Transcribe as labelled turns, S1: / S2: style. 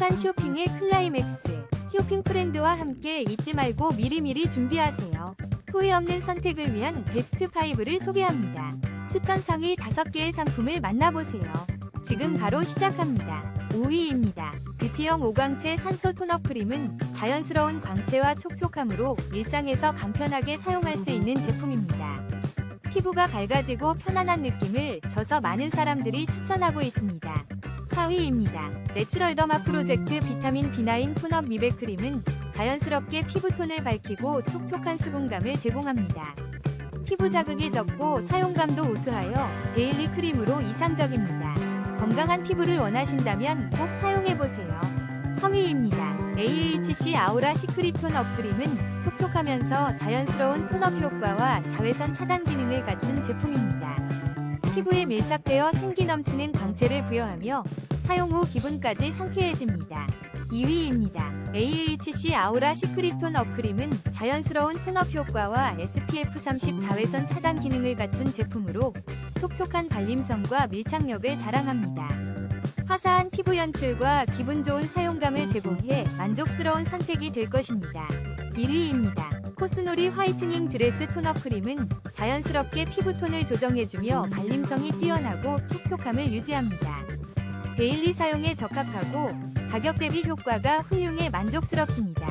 S1: 행복한 쇼핑의 클라이맥스. 쇼핑 프렌드와 함께 잊지 말고 미리미리 준비하세요. 후회 없는 선택을 위한 베스트 5를 소개합니다. 추천 상위 5개의 상품을 만나보세요. 지금 바로 시작합니다. 5위입니다. 뷰티형 오광채 산소 톤업 크림은 자연스러운 광채와 촉촉함으로 일상에서 간편하게 사용할 수 있는 제품입니다. 피부가 밝아지고 편안한 느낌을 줘서 많은 사람들이 추천하고 있습니다. 4위입니다. 내추럴 더마 프로젝트 비타민 B9 톤업 미백 크림은 자연스럽게 피부톤을 밝히고 촉촉한 수분감을 제공합니다. 피부 자극이 적고 사용감도 우수하여 데일리 크림으로 이상적입니다. 건강한 피부를 원하신다면 꼭 사용해보세요. 3위입니다. AHC 아우라 시크릿 톤업 크림은 촉촉하면서 자연스러운 톤업 효과와 자외선 차단 기능을 갖춘 제품입니다. 피부에 밀착되어 생기 넘치는 광채를 부여하며 사용 후 기분까지 상쾌해집니다. 2위입니다. AHC 아우라 시크릿 톤업 크림은 자연스러운 톤업 효과와 SPF 30 자외선 차단 기능을 갖춘 제품으로 촉촉한 발림성과 밀착력을 자랑합니다. 화사한 피부 연출과 기분 좋은 사용감을 제공해 만족스러운 선택이 될 것입니다. 1위입니다. 코스놀이 화이트닝 드레스 톤업 크림은 자연스럽게 피부톤을 조정해주며 발림성이 뛰어나고 촉촉함을 유지합니다. 데일리 사용에 적합하고 가격 대비 효과가 훌륭해 만족스럽습니다.